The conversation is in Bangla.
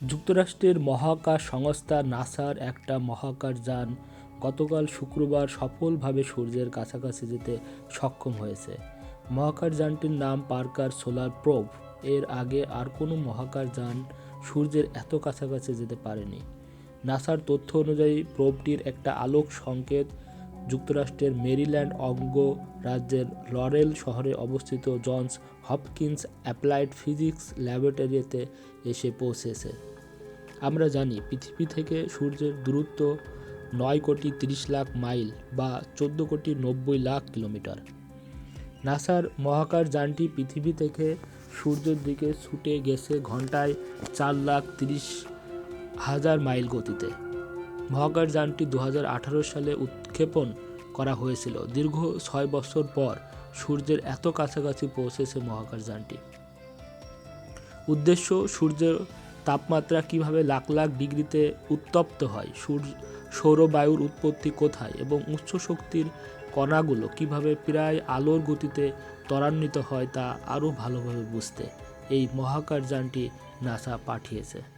যুক্তরাষ্ট্রের মহাকাশ সংস্থা নাসার একটা মহাকাশ যান গতকাল শুক্রবার সফলভাবে সূর্যের কাছাকাছি যেতে সক্ষম হয়েছে। মহাকাশ যানটির নাম পার্কার সোলার প্রোভ এর আগে আর কোনো মহাকাশ যান সূর্যের এত কাছাকাছি যেতে পারেনি। নাসার তথ্য অনুযায়ী প্রোভটির একটা আলোক সংকেত যুক্তরাষ্ট্রের মেরিল্যান্ড অঙ্গ রাজ্যের লরেল শহরে অবস্থিত জনস হপকিন্স অ্যাপ্লাইড ফিজিক্স ল্যাবরেটরিতে এসে পৌঁছেছে। আমরা জানি, পৃথিবী থেকে সূর্যের দূরত্ব নয় কোটি তিরিশ লাখ মাইল বা চোদ্দ কোটি নব্বই লাখ কিলোমিটার। নাসার মহাকাশ যানটি পৃথিবী থেকে সূর্যের দিকে ছুটে গেছে ঘন্টায় চার লাখ তিরিশ হাজার মাইল গতিতে। মহাকাশ যানটি দুহাজার আঠারো সালে উৎক্ষেপণ করা হয়েছিল। দীর্ঘ ছয় বছর পর সূর্যের এত কাছাকাছি পৌঁছেছে মহাকাশ যানটি। উদ্দেশ্য, সূর্যের তাপমাত্রা কীভাবে লাখ লাখ ডিগ্রিতে উত্তপ্ত হয়, সূর্য সৌরবায়ুর উৎপত্তি কোথায় এবং উচ্চ শক্তির কণাগুলো কীভাবে প্রায় আলোর গতিতে ত্বরান্বিত হয় তা আরও ভালোভাবে বুঝতে এই মহাকাশ যানটি নাসা পাঠিয়েছে।